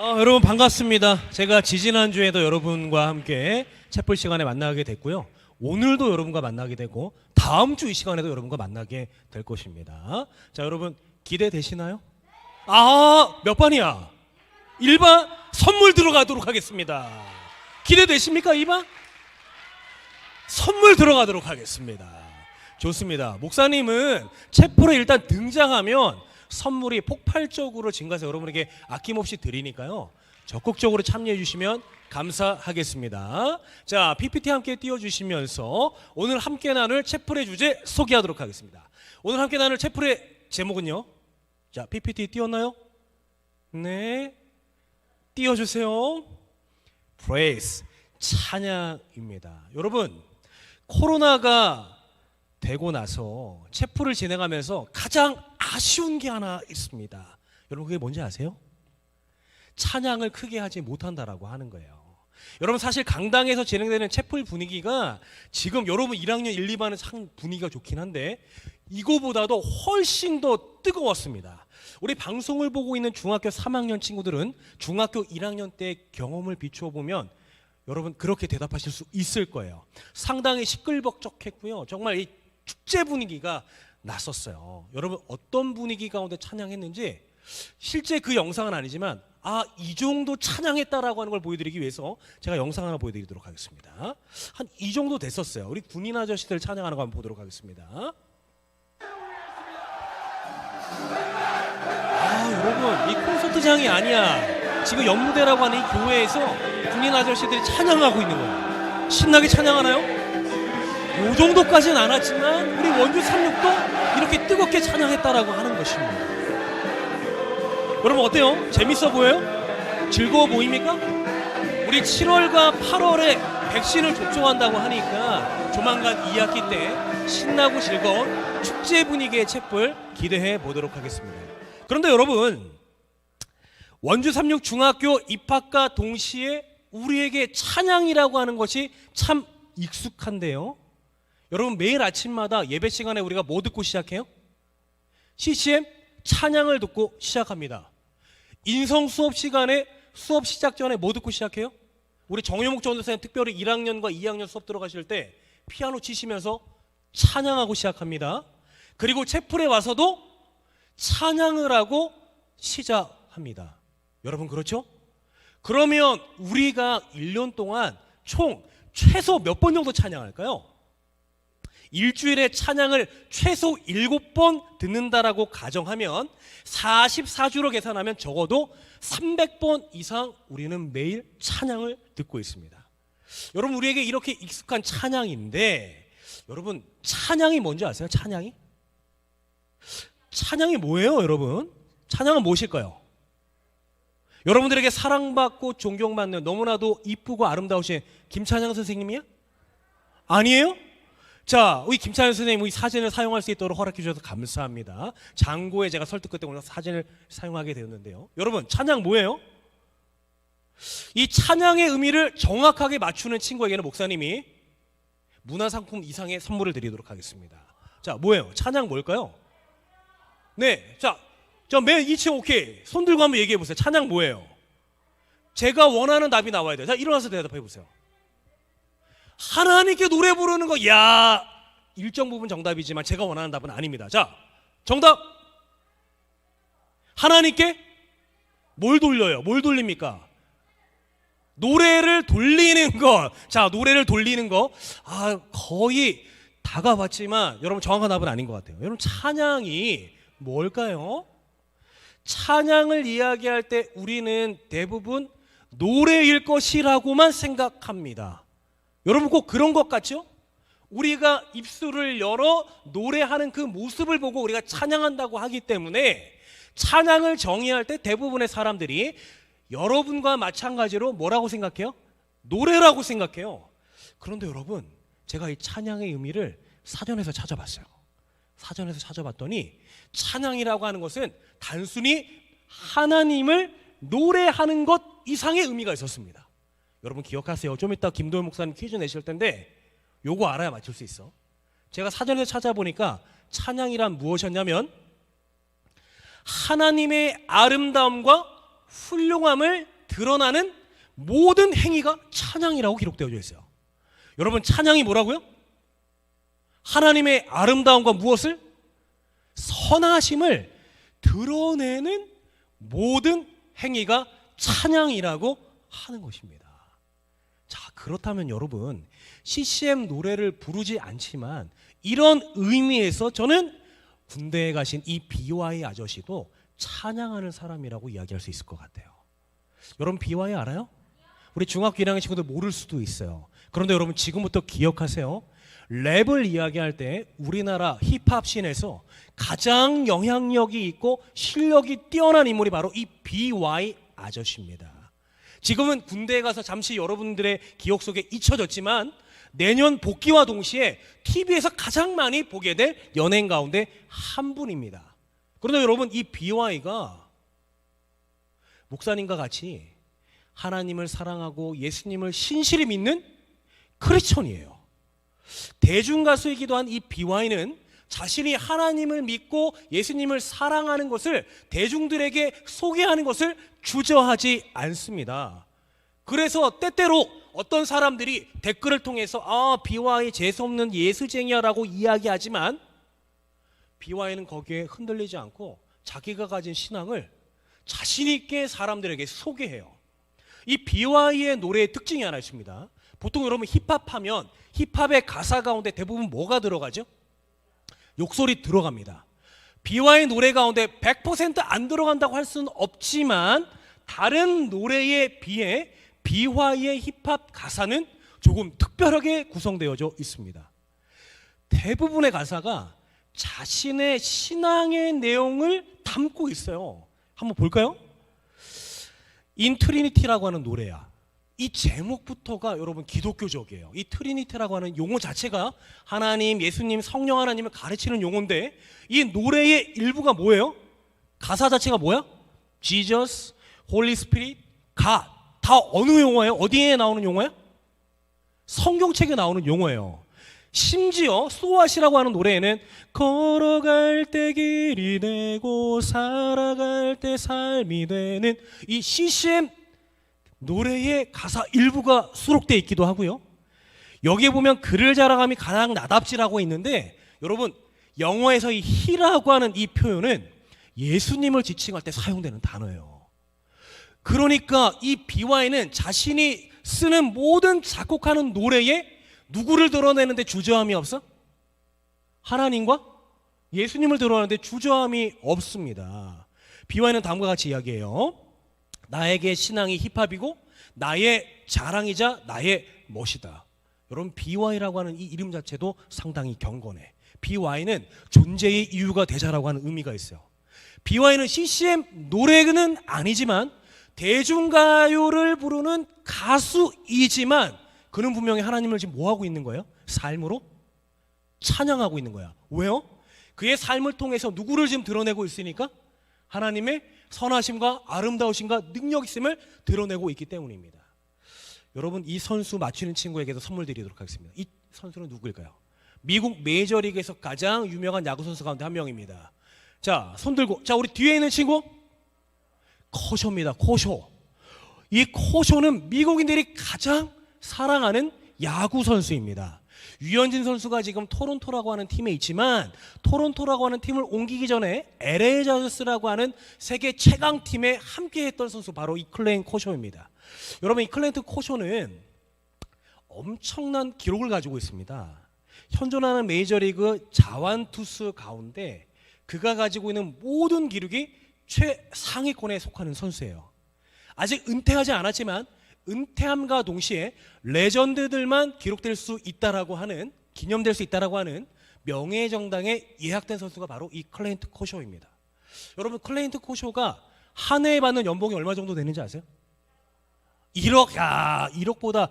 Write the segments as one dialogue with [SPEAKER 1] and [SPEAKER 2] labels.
[SPEAKER 1] 어, 여러분 반갑습니다. 제가 지지난주에도 여러분과 함께 채플 시간에 만나게 됐고요. 오늘도 여러분과 만나게 되고 다음 주 이 시간에도 여러분과 만나게 될 것입니다. 자, 여러분 기대되시나요? 아, 몇 반이야? 1반 선물 들어가도록 하겠습니다. 기대되십니까? 2반? 선물 들어가도록 하겠습니다. 좋습니다. 목사님은 채플에 일단 등장하면 선물이 폭발적으로 증가해서 여러분에게 아낌없이 드리니까요. 적극적으로 참여해 주시면 감사하겠습니다. 자, PPT 함께 띄워주시면서 오늘 함께 나눌 채플의 주제 소개하도록 하겠습니다. 오늘 함께 나눌 채플의 제목은요. 자, PPT 띄웠나요? 네. 띄워주세요. praise 찬양입니다. 여러분 코로나가 되고 나서 체프를 진행하면서 가장 아쉬운 게 하나 있습니다. 여러분 그게 뭔지 아세요? 찬양을 크게 하지 못한다라고 하는 거예요. 여러분 사실 강당에서 진행되는 채플 분위기가 지금 여러분 1학년 1, 2반은 상 분위기가 좋긴 한데 이거보다도 훨씬 더 뜨거웠습니다. 우리 방송을 보고 있는 중학교 3학년 친구들은 중학교 1학년 때 경험을 비추어 보면 여러분 그렇게 대답하실 수 있을 거예요. 상당히 시끌벅적했고요. 정말 이 축제 분위기가 났었어요. 여러분 어떤 분위기 가운데 찬양했는지 실제 그 영상은 아니지만 아 이 정도 찬양했다라고 하는 걸 보여드리기 위해서 제가 영상 하나 보여드리도록 하겠습니다. 한 이 정도 됐었어요. 우리 군인 아저씨들 찬양하는 거 한번 보도록 하겠습니다. 아 여러분 이 콘서트장이 아니야. 지금 연무대라고 하는 이 교회에서 군인 아저씨들이 찬양하고 있는 거예요. 신나게 찬양하나요? 요 정도까지는 안 왔지만 우리 원주 36도 이렇게 뜨겁게 찬양했다라고 하는 것입니다. 여러분 어때요? 재밌어 보여요? 즐거워 보입니까? 우리 7월과 8월에 백신을 접종한다고 하니까 조만간 2학기 때 신나고 즐거운 축제 분위기의 챗불 기대해 보도록 하겠습니다. 그런데 여러분 원주 36 중학교 입학과 동시에 우리에게 찬양이라고 하는 것이 참 익숙한데요. 여러분 매일 아침마다 예배 시간에 우리가 뭐 듣고 시작해요? CCM 찬양을 듣고 시작합니다. 인성 수업 시간에 수업 시작 전에 뭐 듣고 시작해요? 우리 정효목 전도사님 특별히 1학년과 2학년 수업 들어가실 때 피아노 치시면서 찬양하고 시작합니다. 그리고 채플에 와서도 찬양을 하고 시작합니다. 여러분 그렇죠? 그러면 우리가 1년 동안 총 최소 몇 번 정도 찬양할까요? 일주일에 찬양을 최소 7번 듣는다라고 가정하면 44주로 계산하면 적어도 300번 이상 우리는 매일 찬양을 듣고 있습니다. 여러분 우리에게 이렇게 익숙한 찬양인데 여러분 찬양이 뭔지 아세요? 찬양이? 찬양이 뭐예요, 여러분? 찬양은 무엇일까요? 여러분들에게 사랑받고 존경받는 너무나도 이쁘고 아름다우신 김찬양 선생님이야? 아니에요? 자, 우리 김찬현 선생님 우리 사진을 사용할 수 있도록 허락해 주셔서 감사합니다. 장고에 제가 설득 끝에 오늘 사진을 사용하게 되었는데요. 여러분, 찬양 뭐예요? 이 찬양의 의미를 정확하게 맞추는 친구에게는 목사님이 문화상품 이상의 선물을 드리도록 하겠습니다. 자, 뭐예요? 찬양 뭘까요? 네, 자, 저맨 2층 오케이. 손 들고 한번 얘기해 보세요. 찬양 뭐예요? 제가 원하는 답이 나와야 돼요. 자, 일어나서 대답해 보세요. 하나님께 노래 부르는 거, 야 일정 부분 정답이지만 제가 원하는 답은 아닙니다. 자, 정답. 하나님께 뭘 돌려요? 뭘 돌립니까? 노래를 돌리는 거. 자, 노래를 돌리는 거. 아, 거의 다 가봤지만 여러분 정확한 답은 아닌 것 같아요. 여러분 찬양이 뭘까요? 찬양을 이야기할 때 우리는 대부분 노래일 것이라고만 생각합니다. 여러분 꼭 그런 것 같죠? 우리가 입술을 열어 노래하는 그 모습을 보고 우리가 찬양한다고 하기 때문에 찬양을 정의할 때 대부분의 사람들이 여러분과 마찬가지로 뭐라고 생각해요? 노래라고 생각해요. 그런데 여러분, 제가 이 찬양의 의미를 사전에서 찾아봤어요. 사전에서 찾아봤더니 찬양이라고 하는 것은 단순히 하나님을 노래하는 것 이상의 의미가 있었습니다. 여러분 기억하세요. 좀 이따 김도현 목사님 퀴즈 내실 텐데 요거 알아야 맞출 수 있어. 제가 사전에서 찾아보니까 찬양이란 무엇이었냐면 하나님의 아름다움과 훌륭함을 드러나는 모든 행위가 찬양이라고 기록되어져 있어요. 여러분 찬양이 뭐라고요? 하나님의 아름다움과 무엇을 선하심을 드러내는 모든 행위가 찬양이라고 하는 것입니다. 자, 그렇다면 여러분, CCM 노래를 부르지 않지만 이런 의미에서 저는 군대에 가신 이 BY 아저씨도 찬양하는 사람이라고 이야기할 수 있을 것 같아요. 여러분 BY 알아요? 우리 중학교 1학년 친구들 모를 수도 있어요. 그런데 여러분 지금부터 기억하세요. 랩을 이야기할 때 우리나라 힙합 씬에서 가장 영향력이 있고 실력이 뛰어난 인물이 바로 이 BY 아저씨입니다. 지금은 군대에 가서 잠시 여러분들의 기억 속에 잊혀졌지만 내년 복귀와 동시에 TV에서 가장 많이 보게 될 연예인 가운데 한 분입니다. 그런데 여러분 이 BY가 목사님과 같이 하나님을 사랑하고 예수님을 신실히 믿는 크리스천이에요. 대중 가수이기도 한 이 BY는 자신이 하나님을 믿고 예수님을 사랑하는 것을 대중들에게 소개하는 것을 주저하지 않습니다. 그래서 때때로 어떤 사람들이 댓글을 통해서 아 BY 재수없는 예수쟁이야라고 이야기하지만 BY는 거기에 흔들리지 않고 자기가 가진 신앙을 자신 있게 사람들에게 소개해요. 이 BY의 노래의 특징이 하나 있습니다. 보통 여러분 힙합하면 힙합의 가사 가운데 대부분 뭐가 들어가죠? 욕설이 들어갑니다. BY의 노래 가운데 100%안 들어간다고 할 수는 없지만 다른 노래에 비해 BY의 힙합 가사는 조금 특별하게 구성되어져 있습니다. 대부분의 가사가 자신의 신앙의 내용을 담고 있어요. 한번 볼까요? 인트리니티라고 하는 노래야. 이 제목부터가 여러분 기독교적이에요. 이 트리니티라고 하는 용어 자체가 하나님, 예수님, 성령 하나님을 가르치는 용어인데 이 노래의 일부가 뭐예요? 가사 자체가 뭐야? Jesus, Holy Spirit, God. 다 어느 용어예요? 어디에 나오는 용어야? 성경책에 나오는 용어예요. 심지어 소아시라고 하는 노래에는 걸어갈 때 길이 되고 살아갈 때 삶이 되는 이 CCM 노래의 가사 일부가 수록되어 있기도 하고요. 여기에 보면 그를 자랑함이 가장 나답지라고 있는데 여러분 영어에서 이 히라고 하는 이 표현은 예수님을 지칭할 때 사용되는 단어예요. 그러니까 이 BY는 자신이 쓰는 모든 작곡하는 노래에 누구를 드러내는데 주저함이 없어? 하나님과 예수님을 드러내는데 주저함이 없습니다. BY는 다음과 같이 이야기해요. 나에게 신앙이 힙합이고 나의 자랑이자 나의 멋이다. 여러분 BY라고 하는 이 이름 자체도 상당히 경건해. BY는 존재의 이유가 되자라고 하는 의미가 있어요. BY는 CCM 노래는 아니지만 대중가요를 부르는 가수이지만 그는 분명히 하나님을 지금 뭐 하고 있는 거예요? 삶으로 찬양하고 있는 거야. 왜요? 그의 삶을 통해서 누구를 지금 드러내고 있으니까 하나님의 선하심과 아름다우심과 능력 있음을 드러내고 있기 때문입니다. 여러분 이 선수 맞추는 친구에게도 선물 드리도록 하겠습니다. 이 선수는 누구일까요? 미국 메이저리그에서 가장 유명한 야구 선수 가운데 한 명입니다. 자, 손 들고. 자, 우리 뒤에 있는 친구 코쇼입니다. 코쇼. 이 코쇼는 미국인들이 가장 사랑하는 야구 선수입니다. 유현진 선수가 지금 토론토라고 하는 팀에 있지만 토론토라고 하는 팀을 옮기기 전에 LA 자저스라고 하는 세계 최강 팀에 함께했던 선수 바로 이 클레인 코쇼입니다. 여러분 이 클레인트 코쇼는 엄청난 기록을 가지고 있습니다. 현존하는 메이저리그 자완 투수 가운데 그가 가지고 있는 모든 기록이 최상위권에 속하는 선수예요. 아직 은퇴하지 않았지만 은퇴함과 동시에 레전드들만 기록될 수 있다라고 하는 기념될 수 있다라고 하는 명예 정당에 예약된 선수가 바로 이 클레인트 코쇼입니다. 여러분 클레인트 코쇼가 한 해에 받는 연봉이 얼마 정도 되는지 아세요? 1억 야 1억보다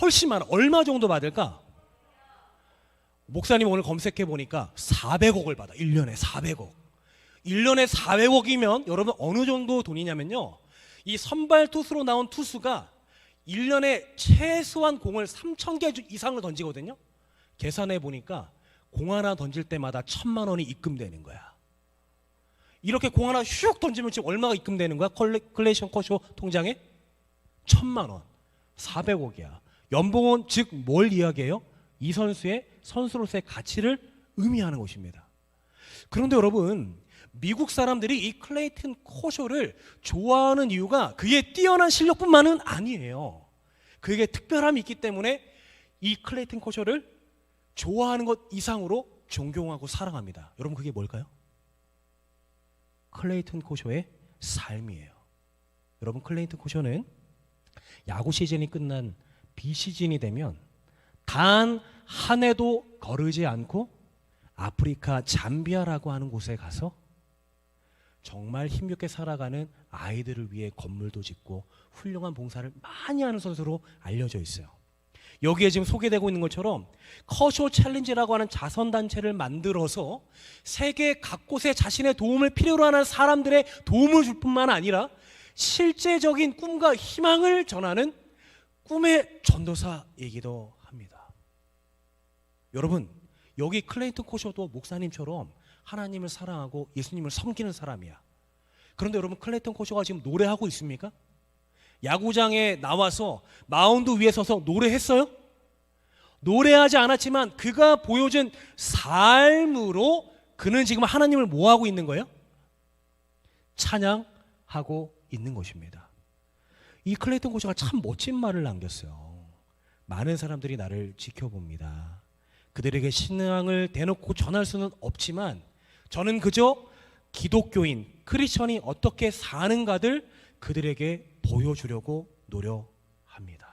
[SPEAKER 1] 훨씬 많아. 얼마 정도 받을까? 목사님 오늘 검색해 보니까 400억을 받아. 1년에 400억. 1년에 400억이면 여러분 어느 정도 돈이냐면요. 이 선발 투수로 나온 투수가 1년에 최소한 공을 3,000개 이상을 던지거든요. 계산해 보니까 공 하나 던질 때마다 천만 원이 입금되는 거야. 이렇게 공 하나 슉 던지면 지금 얼마가 입금되는 거야? 컬레, 클레이션 커쇼 통장에? 천만 원, 400억이야. 연봉은 즉 뭘 이야기해요? 이 선수의 선수로서의 가치를 의미하는 것입니다. 그런데 여러분, 미국 사람들이 이 클레이튼 코쇼를 좋아하는 이유가 그의 뛰어난 실력뿐만은 아니에요. 그에게 특별함이 있기 때문에 이 클레이튼 코쇼를 좋아하는 것 이상으로 존경하고 사랑합니다. 여러분 그게 뭘까요? 클레이튼 코쇼의 삶이에요. 여러분 클레이튼 코쇼는 야구 시즌이 끝난 비시즌이 되면 단 한 해도 거르지 않고 아프리카 잠비아라고 하는 곳에 가서 정말 힘겹게 살아가는 아이들을 위해 건물도 짓고 훌륭한 봉사를 많이 하는 선수로 알려져 있어요. 여기에 지금 소개되고 있는 것처럼 커쇼 챌린지라고 하는 자선 단체를 만들어서 세계 각곳에 자신의 도움을 필요로 하는 사람들의 도움을 줄 뿐만 아니라 실제적인 꿈과 희망을 전하는 꿈의 전도사이기도 합니다. 여러분, 여기 클레이튼 코쇼도 목사님처럼 하나님을 사랑하고 예수님을 섬기는 사람이야. 그런데 여러분 클레이튼 코쇼가 지금 노래하고 있습니까? 야구장에 나와서 마운드 위에 서서 노래했어요? 노래하지 않았지만 그가 보여준 삶으로 그는 지금 하나님을 뭐 하고 있는 거예요? 찬양하고 있는 것입니다. 이 클레이튼 코쇼가 참 멋진 말을 남겼어요. 많은 사람들이 나를 지켜봅니다. 그들에게 신앙을 대놓고 전할 수는 없지만 저는 그저 기독교인 크리스천이 어떻게 사는가들 그들에게 보여주려고 노력합니다.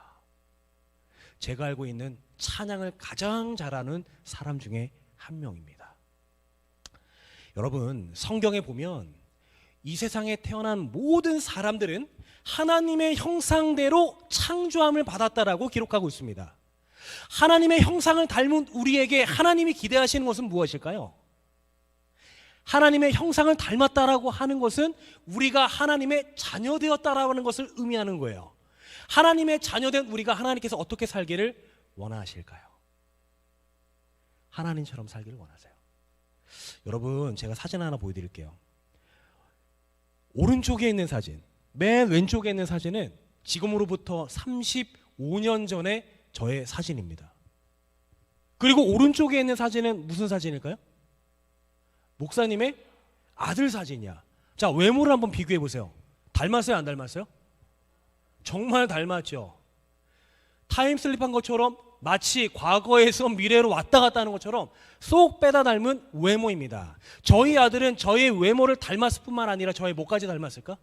[SPEAKER 1] 제가 알고 있는 찬양을 가장 잘하는 사람 중에 한 명입니다. 여러분, 성경에 보면 이 세상에 태어난 모든 사람들은 하나님의 형상대로 창조함을 받았다라고 기록하고 있습니다. 하나님의 형상을 닮은 우리에게 하나님이 기대하시는 것은 무엇일까요? 하나님의 형상을 닮았다라고 하는 것은 우리가 하나님의 자녀 되었다라고 하는 것을 의미하는 거예요. 하나님의 자녀된 우리가 하나님께서 어떻게 살기를 원하실까요? 하나님처럼 살기를 원하세요. 여러분, 제가 사진 하나 보여드릴게요. 오른쪽에 있는 사진, 맨 왼쪽에 있는 사진은 지금으로부터 35년 전에 저의 사진입니다. 그리고 오른쪽에 있는 사진은 무슨 사진일까요? 목사님의 아들 사진이야. 자, 외모를 한번 비교해 보세요. 닮았어요, 안 닮았어요? 정말 닮았죠. 타임슬립한 것처럼 마치 과거에서 미래로 왔다 갔다 하는 것처럼 쏙 빼다 닮은 외모입니다. 저희 아들은 저의 외모를 닮았을 뿐만 아니라 저의 목까지 닮았을까?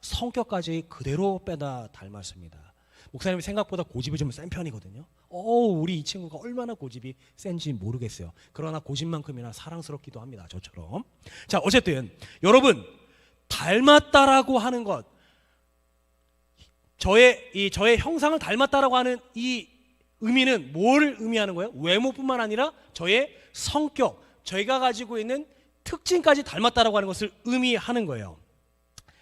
[SPEAKER 1] 성격까지 그대로 빼다 닮았습니다. 목사님이 생각보다 고집이 좀 센 편이거든요. 어, 우리 이 친구가 얼마나 고집이 센지 모르겠어요. 그러나 고집만큼이나 사랑스럽기도 합니다. 저처럼. 자, 어쨌든 여러분 닮았다라고 하는 것, 저의 이 저의 형상을 닮았다라고 하는 이 의미는 뭘 의미하는 거예요? 외모뿐만 아니라 저의 성격, 저희가 가지고 있는 특징까지 닮았다라고 하는 것을 의미하는 거예요.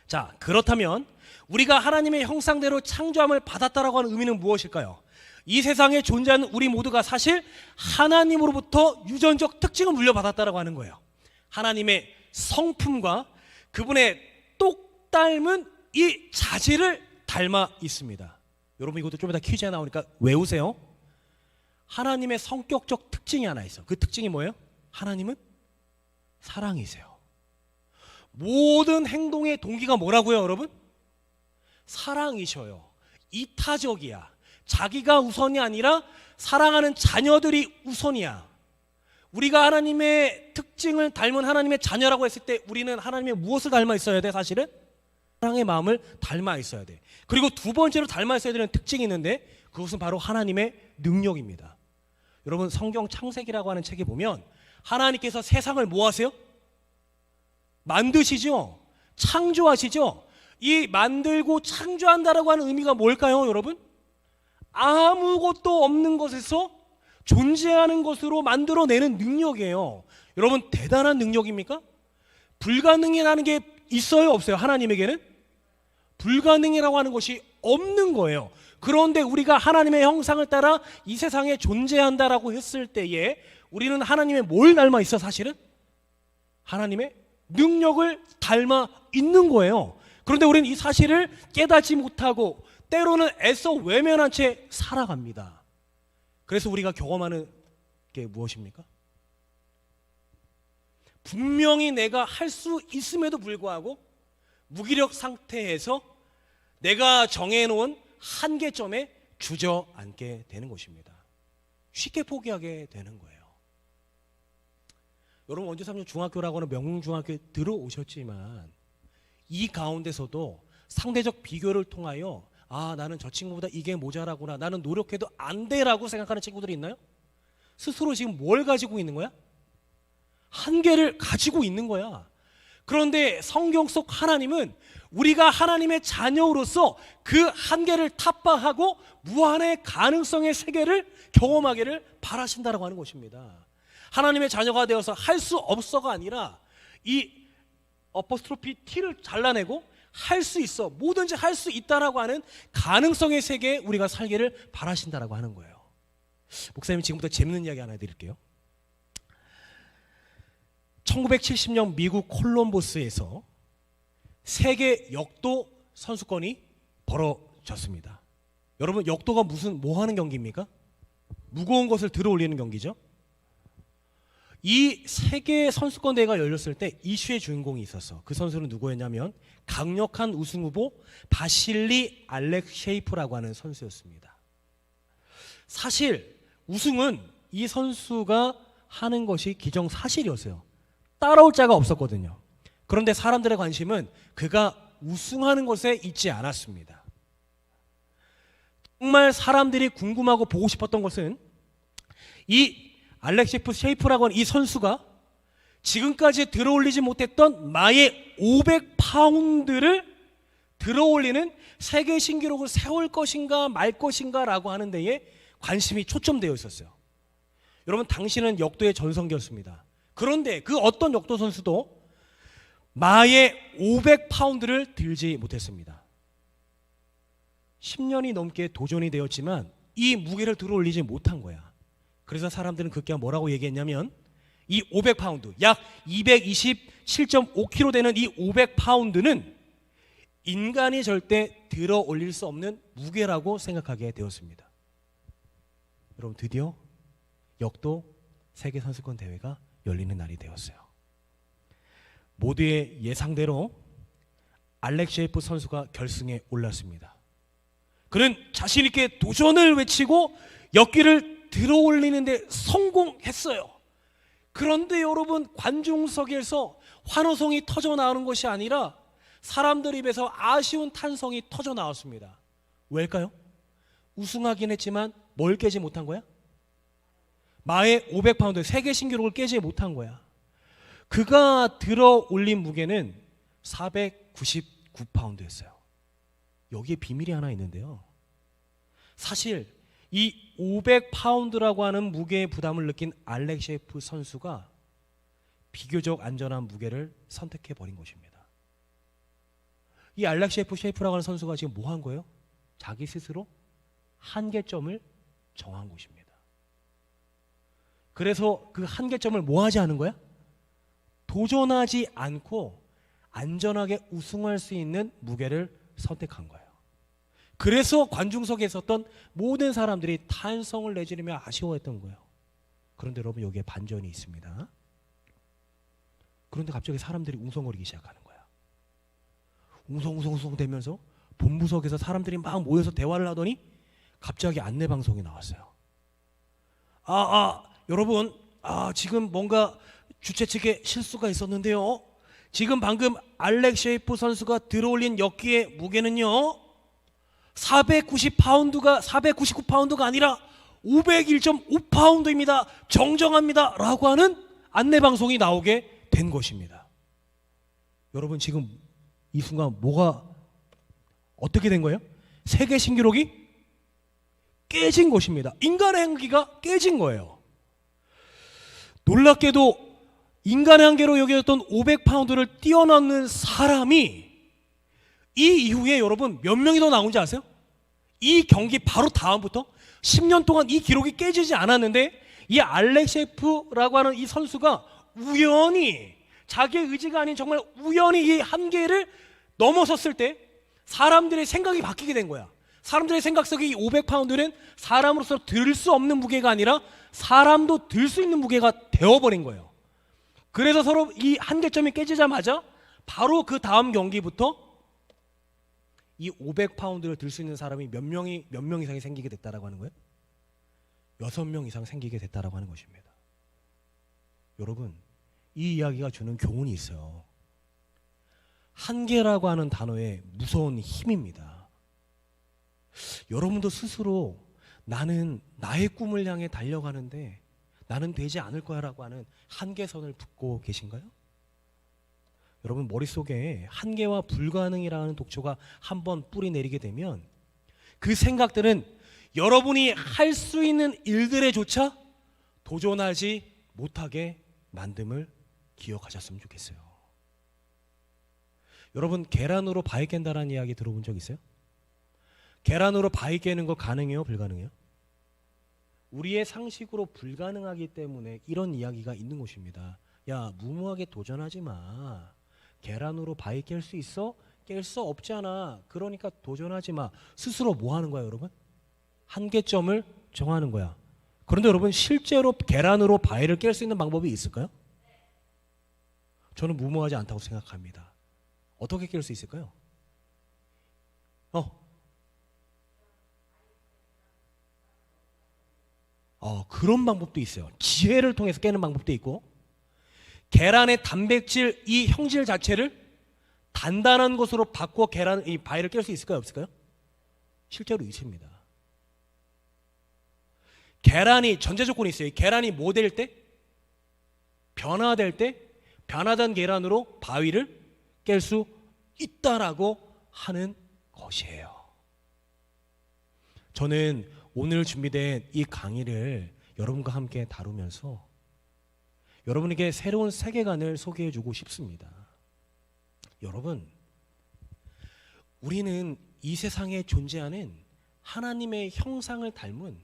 [SPEAKER 1] 자, 그렇다면 우리가 하나님의 형상대로 창조함을 받았다라고 하는 의미는 무엇일까요? 이 세상에 존재하는 우리 모두가 사실 하나님으로부터 유전적 특징을 물려받았다라고 하는 거예요. 하나님의 성품과 그분의 똑 닮은 이 자질을 닮아 있습니다. 여러분 이것도 좀 이따 퀴즈에 나오니까 외우세요. 하나님의 성격적 특징이 하나 있어. 그 특징이 뭐예요? 하나님은 사랑이세요. 모든 행동의 동기가 뭐라고요, 여러분? 사랑이셔요. 이타적이야. 자기가 우선이 아니라 사랑하는 자녀들이 우선이야. 우리가 하나님의 특징을 닮은 하나님의 자녀라고 했을 때 우리는 하나님의 무엇을 닮아 있어야 돼, 사실은? 사랑의 마음을 닮아 있어야 돼. 그리고 두 번째로 닮아 있어야 되는 특징이 있는데 그것은 바로 하나님의 능력입니다. 여러분 성경 창세기라고 하는 책에 보면 하나님께서 세상을 뭐 하세요? 만드시죠? 창조하시죠? 이 만들고 창조한다라고 하는 의미가 뭘까요, 여러분? 아무것도 없는 것에서 존재하는 것으로 만들어내는 능력이에요. 여러분 대단한 능력입니까? 불가능이라는 게 있어요, 없어요? 하나님에게는 불가능이라고 하는 것이 없는 거예요. 그런데 우리가 하나님의 형상을 따라 이 세상에 존재한다라고 했을 때에 우리는 하나님의 뭘 닮아 있어 사실은? 하나님의 능력을 닮아 있는 거예요. 그런데 우리는 이 사실을 깨닫지 못하고 때로는 애써 외면한 채 살아갑니다. 그래서 우리가 경험하는 게 무엇입니까? 분명히 내가 할 수 있음에도 불구하고 무기력 상태에서 내가 정해놓은 한계점에 주저앉게 되는 것입니다. 쉽게 포기하게 되는 거예요. 여러분 원주 3년 중학교라고 하는 명문중학교에 들어오셨지만 이 가운데서도 상대적 비교를 통하여 아 나는 저 친구보다 이게 모자라구나 나는 노력해도 안 돼라고 생각하는 친구들이 있나요? 스스로 지금 뭘 가지고 있는 거야? 한계를 가지고 있는 거야. 그런데 성경 속 하나님은 우리가 하나님의 자녀로서 그 한계를 타파하고 무한의 가능성의 세계를 경험하기를 바라신다라고 하는 것입니다. 하나님의 자녀가 되어서 할 수 없어가 아니라 이 어퍼스트로피 T를 잘라내고 할 수 있어 뭐든지 할 수 있다라고 하는 가능성의 세계에 우리가 살기를 바라신다라고 하는 거예요. 목사님 지금부터 재밌는 이야기 하나 해드릴게요. 1970년 미국 콜럼버스에서 세계 역도 선수권이 벌어졌습니다. 여러분 역도가 무슨 뭐 하는 경기입니까? 무거운 것을 들어 올리는 경기죠. 이 세계 선수권 대회가 열렸을 때 이슈의 주인공이 있었어. 그 선수는 누구였냐면 강력한 우승 후보 바실리 알렉셰이프라고 하는 선수였습니다. 사실 우승은 이 선수가 하는 것이 기정사실이었어요. 따라올 자가 없었거든요. 그런데 사람들의 관심은 그가 우승하는 것에 있지 않았습니다. 정말 사람들이 궁금하고 보고 싶었던 것은 이 알렉시프 셰이프라고 하는 이 선수가 지금까지 들어올리지 못했던 마의 500파운드를 들어올리는 세계 신기록을 세울 것인가 말 것인가라고 하는 데에 관심이 초점되어 있었어요. 여러분 당신은 역도의 전성기였습니다. 그런데 그 어떤 역도 선수도 마의 500파운드를 들지 못했습니다. 10년이 넘게 도전이 되었지만 이 무게를 들어올리지 못한 거야. 그래서 사람들은 그게 뭐라고 얘기했냐면 이 500파운드, 약 227.5kg 되는 이 500파운드는 인간이 절대 들어 올릴 수 없는 무게라고 생각하게 되었습니다. 여러분 드디어 역도 세계 선수권 대회가 열리는 날이 되었어요. 모두의 예상대로 알렉셰이프 선수가 결승에 올랐습니다. 그는 자신 있게 도전을 외치고 역기를 들어 올리는데 성공했어요. 그런데 여러분 관중석에서 환호성이 터져 나오는 것이 아니라 사람들 입에서 아쉬운 탄성이 터져 나왔습니다. 왜일까요? 우승하긴 했지만 뭘 깨지 못한 거야? 마의 500파운드 세계 신기록을 깨지 못한 거야. 그가 들어 올린 무게는 499파운드였어요. 여기에 비밀이 하나 있는데요. 사실 이 500파운드라고 하는 무게의 부담을 느낀 알렉셰프 선수가 비교적 안전한 무게를 선택해 버린 것입니다. 이 알렉셰프 셰프라고 하는 선수가 지금 뭐 한 거예요? 자기 스스로 한계점을 정한 것입니다. 그래서 그 한계점을 뭐 하지 않은 거야? 도전하지 않고 안전하게 우승할 수 있는 무게를 선택한 거예요. 그래서 관중석에 있었던 모든 사람들이 탄성을 내지르며 아쉬워했던 거예요. 그런데 여러분 여기에 반전이 있습니다. 그런데 갑자기 사람들이 웅성거리기 시작하는 거야. 웅성웅성웅성 되면서 본부석에서 사람들이 막 모여서 대화를 하더니 갑자기 안내 방송이 나왔어요. 아, 아, 여러분, 아, 지금 뭔가 주최 측에 실수가 있었는데요. 지금 방금 알렉 셰이프 선수가 들어올린 역기의 무게는요. 490파운드가 499파운드가 아니라 501.5파운드입니다. 정정합니다. 라고 하는 안내 방송이 나오게 된 것입니다. 여러분 지금 이 순간 뭐가 어떻게 된 거예요? 세계 신기록이 깨진 것입니다. 인간의 한계가 깨진 거예요. 놀랍게도 인간의 한계로 여겨졌던 500파운드를 뛰어넘는 사람이 이 이후에 여러분 몇 명이 더 나온지 아세요? 이 경기 바로 다음부터 10년 동안 이 기록이 깨지지 않았는데 이 알렉셰프라고 하는 이 선수가 우연히 자기의 의지가 아닌 정말 우연히 이 한계를 넘어섰을 때 사람들의 생각이 바뀌게 된 거야. 사람들의 생각 속에 이 500파운드는 사람으로서 들 수 없는 무게가 아니라 사람도 들 수 있는 무게가 되어버린 거예요. 그래서 서로 이 한계점이 깨지자마자 바로 그 다음 경기부터 이 500파운드를 들 수 있는 사람이 몇 명이 몇 명 이상이 생기게 됐다라고 하는 거예요? 여섯 명 이상 생기게 됐다라고 하는 것입니다. 여러분, 이 이야기가 주는 교훈이 있어요. 한계라고 하는 단어의 무서운 힘입니다. 여러분도 스스로 나는 나의 꿈을 향해 달려가는데 나는 되지 않을 거야라고 하는 한계선을 붙고 계신가요? 여러분 머릿속에 한계와 불가능이라는 독초가 한번 뿌리 내리게 되면 그 생각들은 여러분이 할 수 있는 일들에조차 도전하지 못하게 만듦을 기억하셨으면 좋겠어요. 여러분 계란으로 바위 깬다라는 이야기 들어본 적 있어요? 계란으로 바위 깨는 거 가능해요? 불가능해요? 우리의 상식으로 불가능하기 때문에 이런 이야기가 있는 것입니다. 야 무모하게 도전하지 마. 계란으로 바위 깰 수 있어? 깰 수 없잖아. 그러니까 도전하지 마. 스스로 뭐 하는 거야, 여러분? 한계점을 정하는 거야. 그런데 여러분 실제로 계란으로 바위를 깰 수 있는 방법이 있을까요? 저는 무모하지 않다고 생각합니다. 어떻게 깰 수 있을까요? 어. 어, 그런 방법도 있어요. 지혜를 통해서 깨는 방법도 있고, 계란의 단백질 이 형질 자체를 단단한 것으로 바꿔 계란 이 바위를 깰 수 있을까요? 없을까요? 실제로 있습니다. 계란이 전제 조건이 있어요. 계란이 뭐될 때? 변화될 때 변화된 계란으로 바위를 깰 수 있다라고 하는 것이에요. 저는 오늘 준비된 이 강의를 여러분과 함께 다루면서 여러분에게 새로운 세계관을 소개해 주고 싶습니다. 여러분, 우리는 이 세상에 존재하는 하나님의 형상을 닮은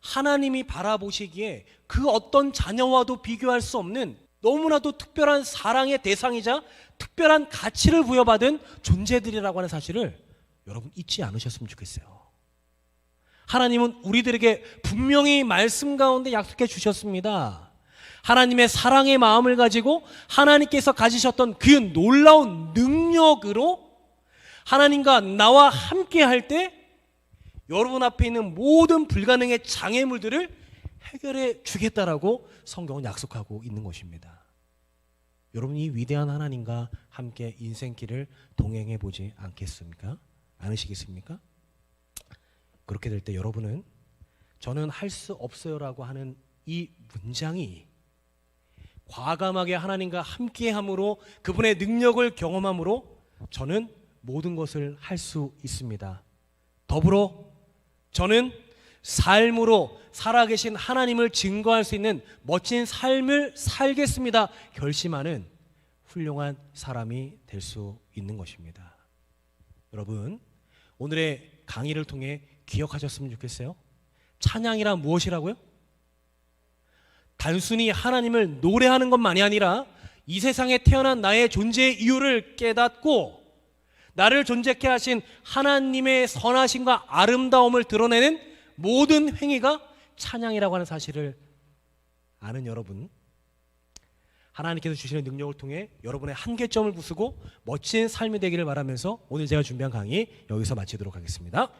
[SPEAKER 1] 하나님이 바라보시기에 그 어떤 자녀와도 비교할 수 없는 너무나도 특별한 사랑의 대상이자 특별한 가치를 부여받은 존재들이라고 하는 사실을 여러분 잊지 않으셨으면 좋겠어요. 하나님은 우리들에게 분명히 말씀 가운데 약속해 주셨습니다. 하나님의 사랑의 마음을 가지고 하나님께서 가지셨던 그 놀라운 능력으로 하나님과 나와 함께 할 때 여러분 앞에 있는 모든 불가능의 장애물들을 해결해 주겠다라고 성경은 약속하고 있는 것입니다. 여러분이 위대한 하나님과 함께 인생길을 동행해 보지 않겠습니까? 않으시겠습니까? 그렇게 될 때 여러분은 저는 할 수 없어요라고 하는 이 문장이 과감하게 하나님과 함께함으로 그분의 능력을 경험함으로 저는 모든 것을 할 수 있습니다. 더불어 저는 삶으로 살아계신 하나님을 증거할 수 있는 멋진 삶을 살겠습니다. 결심하는 훌륭한 사람이 될 수 있는 것입니다. 여러분, 오늘의 강의를 통해 기억하셨으면 좋겠어요. 찬양이란 무엇이라고요? 단순히 하나님을 노래하는 것만이 아니라 이 세상에 태어난 나의 존재의 이유를 깨닫고 나를 존재케 하신 하나님의 선하심과 아름다움을 드러내는 모든 행위가 찬양이라고 하는 사실을 아는 여러분 하나님께서 주시는 능력을 통해 여러분의 한계점을 부수고 멋진 삶이 되기를 바라면서 오늘 제가 준비한 강의 여기서 마치도록 하겠습니다.